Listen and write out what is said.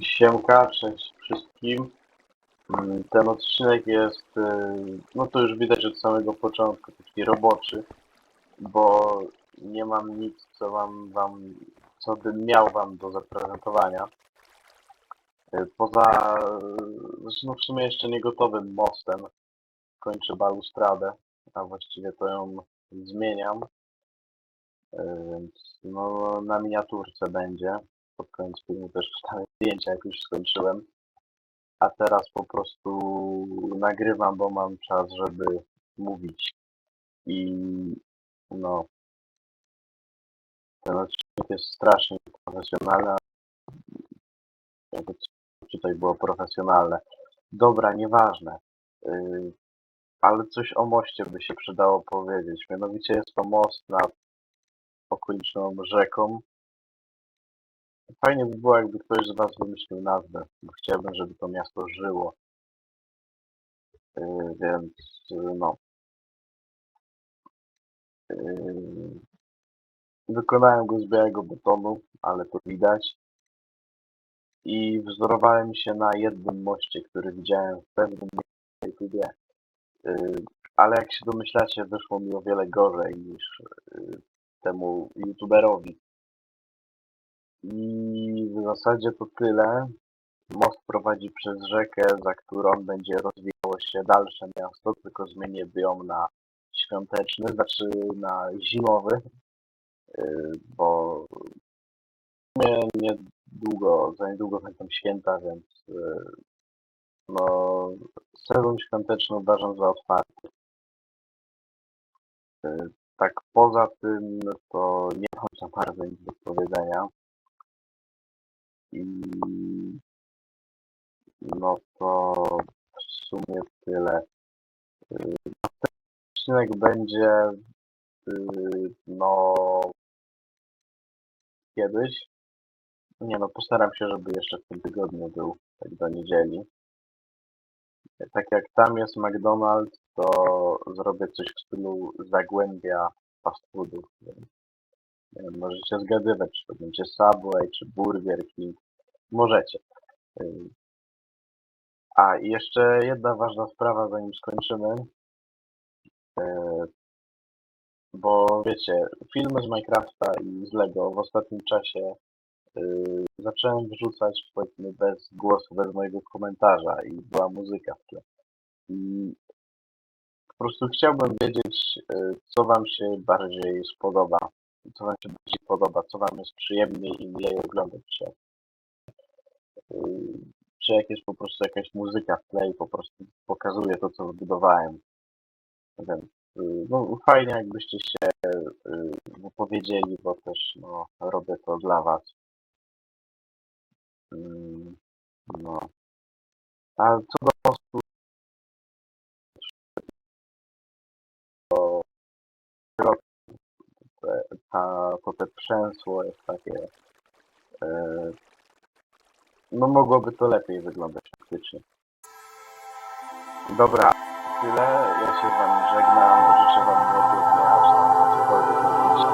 Siemka, cześć wszystkim. Mm, Ten odcinek jest, y, no to już widać od samego początku, taki roboczy, bo nie mam nic, co mam wam, co bym miał wam do zaprezentowania. Y, Poza, zresztą w sumie jeszcze nie gotowym mostem kończę balustradę, a właściwie to ją zmieniam. Y, no, na miniaturce będzie pod koniec filmu też wstawię zdjęcia, jak już skończyłem. A teraz po prostu nagrywam, bo mam czas, żeby mówić. I no, ten odcinek jest strasznie profesjonalny. co tutaj było profesjonalne. Dobra, nieważne. Yy, ale coś o moście by się przydało powiedzieć. Mianowicie jest to most nad okoliczną rzeką, Fajnie by było, jakby ktoś z Was wymyślił nazwę, chciałbym, żeby to miasto żyło. Yy, więc yy, no. Yy, wykonałem go z białego betonu, ale to widać. I wzorowałem się na jednym moście, który widziałem w pewnym YouTubie. Ale jak się domyślacie, wyszło mi o wiele gorzej niż temu YouTuberowi. I w zasadzie to tyle. Most prowadzi przez rzekę, za którą będzie rozwijało się dalsze miasto, tylko zmienię biom na świąteczny, znaczy na zimowy, yy, bo sumie niedługo, za niedługo będą święta, więc yy, no, sezon świąteczny uważam za otwarty. Tak poza tym to nie mam za bardzo nic do powiedzenia. I no to w sumie tyle. Yy, Odcinek będzie yy, no kiedyś. Nie no, postaram się, żeby jeszcze w tym tygodniu był, tak do niedzieli. Tak jak tam jest McDonald's, to zrobię coś w stylu Zagłębia fast foodów. Możecie zgadywać, czy to będzie Subway, czy Burger King. Możecie. A i jeszcze jedna ważna sprawa, zanim skończymy. Yy, Bo wiecie, filmy z Minecrafta i z Lego w ostatnim czasie yy, zacząłem wrzucać powiedzmy bez głosu, bez mojego komentarza i była muzyka w tle. I po prostu chciałbym wiedzieć, yy, co wam się bardziej spodoba, co wam się bardziej podoba, co wam jest przyjemniej i milej oglądać się. Yy, Czy jak jest po prostu jakaś muzyka w tle i po prostu pokazuje to, co zbudowałem. Więc yy, no, fajnie jakbyście się yy, wypowiedzieli, bo też no, robię to dla was. No. A co do mostu, to ta, to te przęsło jest takie yy, no mogłoby to lepiej wyglądać faktycznie. Dobra, tyle. Ja się z wami żegnam. Życzę wam miłego dnia, czy tam cokolwiek robicie.